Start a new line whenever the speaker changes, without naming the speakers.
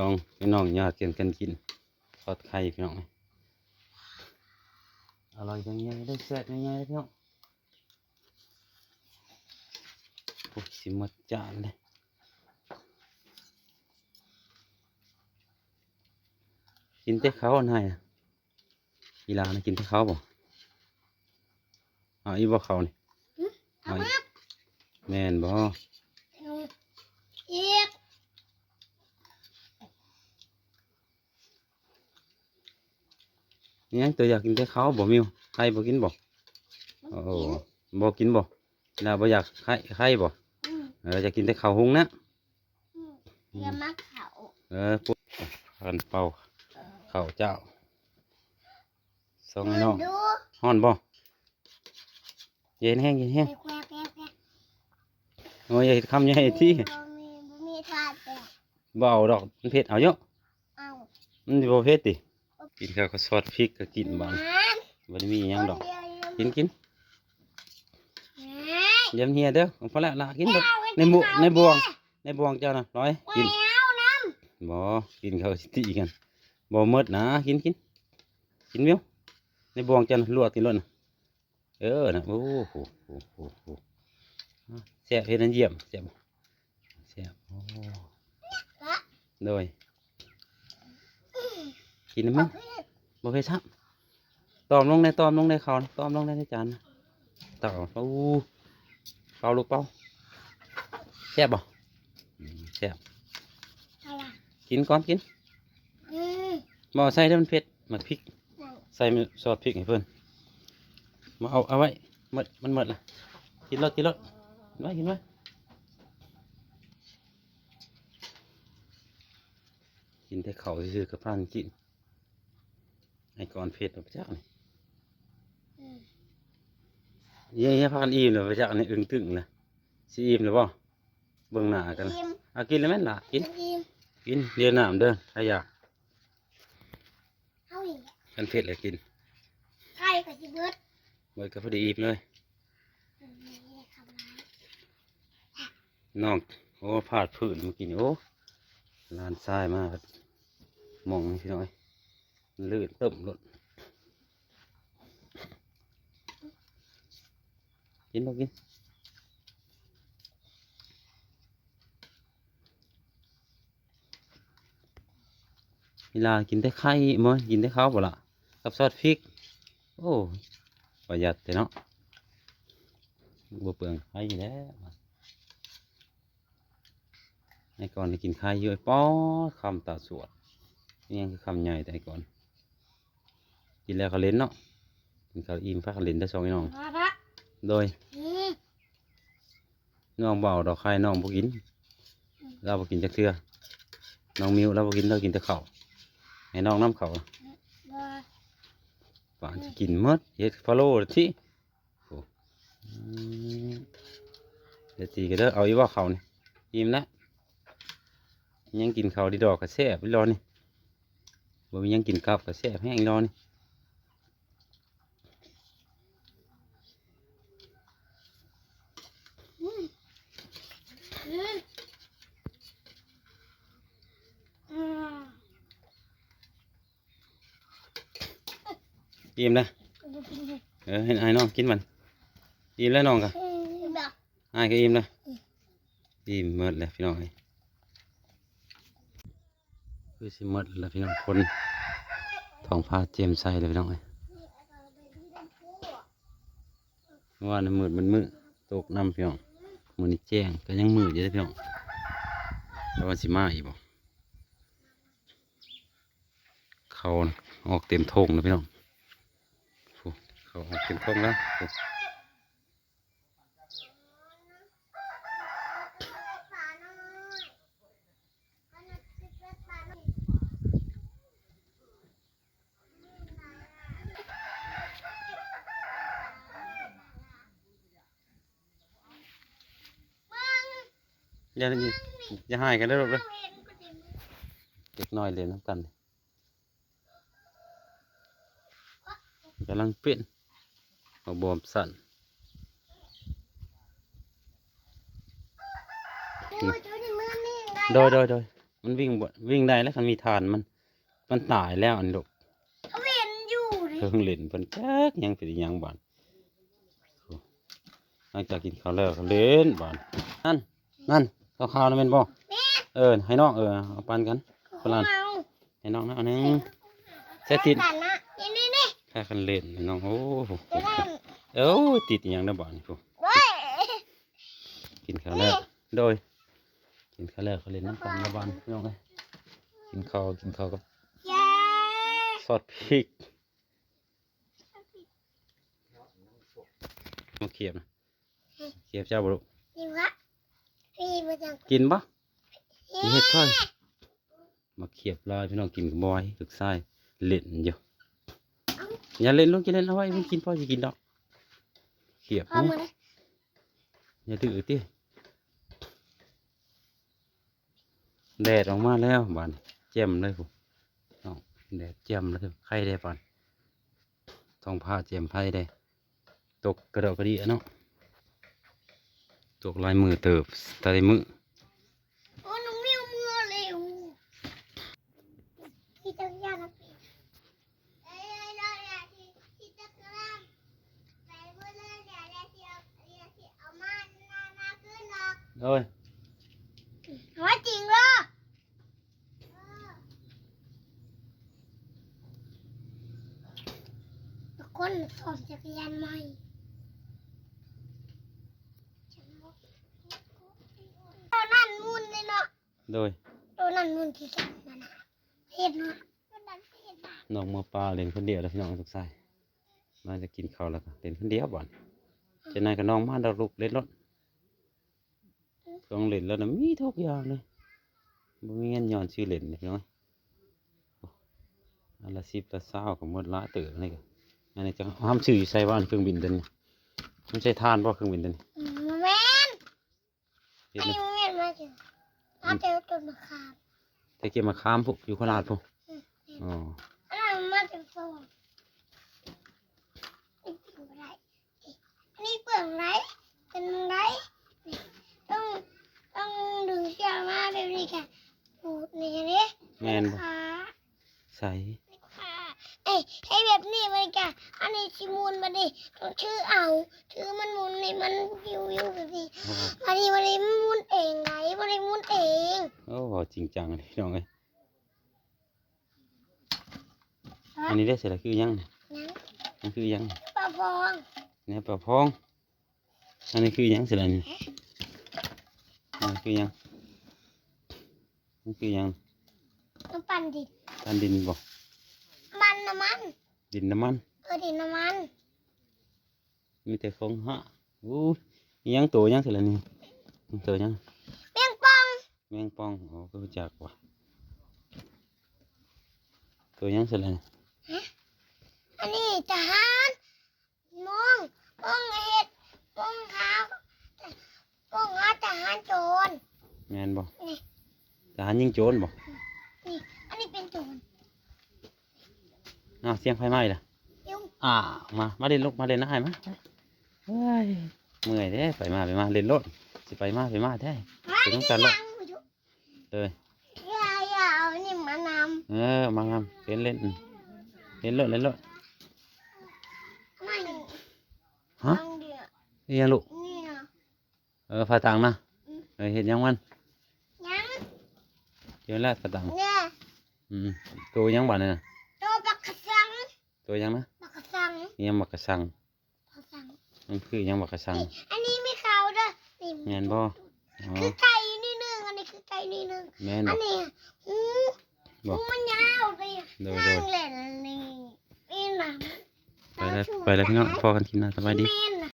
จองพี่น้องญาติเกินกันกินทอดไข่พี่น้องอร่อยยังไงได้แซ่บยังไงพี่น้องโอ้ยสิหมดจานเลยกินแต่เขาอันไหนอะกีฬานะกินแต่เขาบ่เอาอีบ่เขานี่เอาอีแม่นบ่
อีก
นี่ ยังตัวอยากกินแต่เขาบ่มิวไข่บ่กินบ่โอ้บ่กินบ่ลาบ่อยากไข่ไข่บ่
อืม
เออจะกินแต่ข้าวหุงนะ
อืมเดี๋ยวมาเขา
เออปุ๊บกันเป่าข้าวเจ้าส่งให้น้อง
ดู
ฮ้อนบ่เย็นแห้งเย็นแห้ง
ไปแควะแควะแควะ
โอ้ยอย่าเฮ็ดคำอย่าให้ที่
บ่มีบ่มีทาดแต่
บ่เอาดอกมันเผ็ดเอาเยอะ
เอา
มันสิบ่เผ็ดติ กินข้าวก็ซอสพริกก็กินบ้าง
น้
บ่ได้มีหยังดอกำกินกิน
น้
เดี๋ยวมันเฮียเด้อเอาพอละละกินำเด้อ
เอาไว้
ในบุ
เขา
ในบวง
แม่
ในบวงเจ้าน่ะร้อย
ไว้
กิน
เอาน้
บ่กินข้าวสิตีกันบ่หมดนะกินกินกินมิวในบวงเจ้าน่ะลวกกินรถน่ะเออน่ะโอ้โหโอ้โหโอ้โหแซ่บเฮ็ดอันเยี่ยมแซ่บแซ่บโอ้ำ
ละ
โดยกินได้มั้ย บ่เคยซับตอมลงในตอมลงในเขาวนะตอมลงในในจานนะต่อโอ้เป่าลูกเป่าแซ่บบ่อืมแซ่บ
เอาล่ะ
กินก่อนกิน
อืม
บ่ใส่เด้อมันเผ็ดหมักพริก
นั่น
ใส่ซอสพริกให้เพิ่นมาเอาเอาไว้หมดมันหมดละกินรสกินรสกินไว้กินไว้กินแต่เขาวซื่อๆกับพานกิน ไอ้ก่อนเผ็ดเอาไปจักนี่
อืม
เยี่ยพากันอิ่มเลยไปจักนี่อึ้งตึงเลยสิอิ่มหรือเปล่าเบิ่งหน้ากัน
อิ่ม
เอากินเลยแม่นล่ะกิน
อิ่ม
กินเรียนน้ำเด้อถ้าอยาก
เอาอีก
กันเผ็ดเลยกิน
ไข่กับสิเบิด
ไว้ก็พอดีอิ่มเลย
อืมนี่คำร้าย
น้องโอ้พาดพื้นเมื่อกี้นี่โอ้ลานทรายมากมองพี่น้อยมัน ลื่นติมรถกินบ่กินเวลากินแต่ไข่มั้ยกินแต่ข้าวบ่ล่ะกับซอสพริก โอ้ประหยัดแต่เนาะบ่เปลืองไข่อยู่แล้วไอ้ก่อนได้กินข้าวเยอะป๊อคำตาสวดนี่ยังคือคำใหญ่แต่ไอ้ก่อน กินแล้วเขาเล่นเนาะกินข้าวอิ่มพักเขาเล่นได้สองไอ้น้อง
มาละ
โดย
อืม
น้องเบาดอกไข่น้องบ่กิน เราบ่กินจักเทื่อน้องมิวเราบ่กินเรากินแต่ข้าวให้น้องน้ำข้าว
บ่
ป่านจะกินหมดเฮ็ดฟอลโล่ที่โอ้อืมเดี๋ยวตีกันเด้อเอาอีว่าเขาวนี่อิ่มแล้วยังกินข้าวดีดอกกระแซ่บอีรอนี่บ่มีหยังกินกับกระแซ่บแห้งอีรอนี่
อืมอืมอืม
อิ่มแล้วเออให้ไอ้น้องกินมันอิ่มแล้วน้องกะ
อืมแบบ
ไอ้ายก็อิ่มแล้วอิ่มหมดแล้วพี่น้องเอ้ยคือสิหมดแล้วพี่น้องคนท้องฟ้าเจียมใสเลยพี่น้องเอ้ยเมื่อวานนมืดมันมืดตกน้ำพี่น้องมื้อนี้แจ้งก็ยังมืดอยู่เด้อพี่น้องแล้ววันสิมาอีกบ่เขานะออกเต็มทงแล้วพี่น้อง เขาออกเต็มทงแล้วโอ้อย่าอย่าอย่าหายกันเด้อลูกเด้อเด็กน้อยเรียนน้ำกันกำลังเปลี่ยน เอาบอมสั่น
ดูดูดิมือนี่ได้
โดยโดยโดยมันวิ่งบ่วิ่งได้แล้วคันมีทานมัน มันตายแล้วอันลูก
เขาเห็นอยู่ดิ
เพิ่งเล่นเพิ่นจักยังเป็นอิหยังบานโอ้หลังจากกินข้าวแล้วก็เล่นบานนั่นนั่นข้าวขาวๆนั่นเป็นบ่เออให้น้องเออเอาปันกันคนละ
เมา
ให้น้องนะอันหนึงใส่ติด
กันนะนี่นี่นี่
แค่กันเล่นให้น้องโอ้โห
เดี๋ยวนั่น
เอ้าติดอิหยังนะบานพวก
เว้ย
กินข้าวแล้วโดยกินข้าวแล้วเขาเล่นน้ำกันนะบานพี่น้องเอ้ยกินข้าวกินข้าวกับ
แย่
ซอสพริกมาเขียบนะเขียบเจ้าบุรุ
นี่วะพี่มาจัง
กินปะกินเห็ดค่อยมาเขียบลอยพี่น้องกินกับบอยถึกไส้เล่นอยู่อย่าเล่นลูกอย่าเล่นเอาไว้ไม่กินพ่อจะกินดอก เขียบ
พร้อม
นะ
มาเลย
อย่าดื้อติแดดออกมาแล้วบานแจ่มเลยผมน้องแดดแจ่มแล้วคือไข่ได้ปานท้องผ้าแจ่มไผ่ได้ ตกกระดอกกระดีอะเนาะตกลายมือเติบตาได้มือ
โอ้น้องมิวมือเร็วพี่จักรยานนะพี่เอ้ยเอ้ยเอ้ยเอ้ยที่ที่จักรยานไปเมื่อเรื่องเดี๋ยวเดี๋ยวเดี๋ยวเดี๋ยวเดี๋ยวเอามาหน้าหน้าขึ้นหรอก
โอ้ย
ว่าจริงเหรอทุกคนสอนจักรยานใหม่ตัวนั่นมุนเลยเนาะ
โดย
ตัวนั่นมุนที่สุดนะนะเห็นเนาะตัวนั้นเห็นนะ
น้องมาปลาเล่นคนเดียวแล้วพี่น้องทุกสายมาจะกินข้าวแล้วก็เล่นคนเดียวบ่อนเจะนายกับน้องมาดาลุกเล่นรถ ต้องเล่นแล้วนะมีทุกอย่างเลยบ่มีเงินย้อนชื่อเล่นเลยพี่น้องโอ้อันละสิบละเศร้ากับหมดละเตืออะไรกันอันนี้จะห้ามชื่ออยู่ใส่บ้านเครื่องบินตัวนี้ไม่ใช่ทานบ่เครื่องบินตัวนี้
อืมแม่น
เห็น
อัน
ไหม
นี้แม่นมาเจอมาเจอต้นมะขาม
แต่เก็บมาค้ามพวกอยู่ขนาดพวก
อืม
อ๋อ
อันนั้นมาจากฟองนี่เปลืองไรอันนี้เปลืองไรเป็นไรนี่ต้องต้องดึงเชือกมาแบบนี้ค่ะปูดนี่นี่
แม่นบ่
ขา
ใส่
ขาเอ้ยให้แบบนี้มันค่ะอันนี้ชิมูนมาดิต้องชื่อเอา ชื่อมันหมุนนี่มันวิววิวแบบนี้
โอ้
วันนี้วันนี้มันหมุนเองไงวันนี้หมุนเอง
โอ้จริงจังเลยพี่น้องเอ้ยอันนี้ได้เสร็จแล้วคือยังเนี่ย
นะ
มันคือยัง
ปลาฟอง
เนี่ยปลาพอง อันนี้คือยังเสร็จแล้วนี่อันนี้คือยังมันคือยัง
น้ำปั่นดิ น
ตันดินบ่
มันน้ำมัน
ดินน้ำมัน
เออดินน้ำมัน
มีแต่ของฮะอู้ยยังตัวยังเสร็จแล้วนี่ยังตัวยัง
เปียงปอง
แมงป่องอ๋อก็รู้จักว่ะตัวยังเสร็จแล้วนี่
อันนี้ทหารมองมองเห็ดมองหามองหาทหารโจร
แม่นบ่
นี่
ทหารยิงโจรบ่
นี่อันนี้เป็นโจร
อ้าวเสียงไฟไหม้ล่ะ
ยุง
อ่ามามาเล่นลูกมาเล่นนะไอ้มาไปเฮ้ยเมื่อยเด้ไปมาไปมาเล่นรถสิไปมาไปมาได้เป็นต้องการหรอก
ยังไม่ยุง
เลย
อย่าอย่าเอานี่มาน
เออมางามเล่นเล่นเล่นรถเล่นรถำ
ไม่
ฮะ
ฟังเดียว
เรียนลูก
นี่นะ
เออฝาตังนะ
อืม
เออเห็นยังมัน
ยัง
เดี๋ยวแล้วฝาตัง
เนี่ย
อืมตัวยังบ้านนี่นะ
ตัวบักกะสัง
ตัวยังนะ
บักกะสัง
นี่ยังบักกระสัง
บักกะสัง
มันคือยังบักกระสัง
นี่อันนี้ไม่เขาเด้อนี่
แม่นบ่อ๋อ
คือไก่นี่นึงอันนี้คือไก่นี่นึง
แม่น
อั
บ่
นนี้หู
บ่
หูมันยาวเลย
โดย
นั่ง
โดย
เล่นนี่นี่นะ
ไปแล้วไปแล้วพี่น้องพอกันทีหน้าสบายดี
แม่น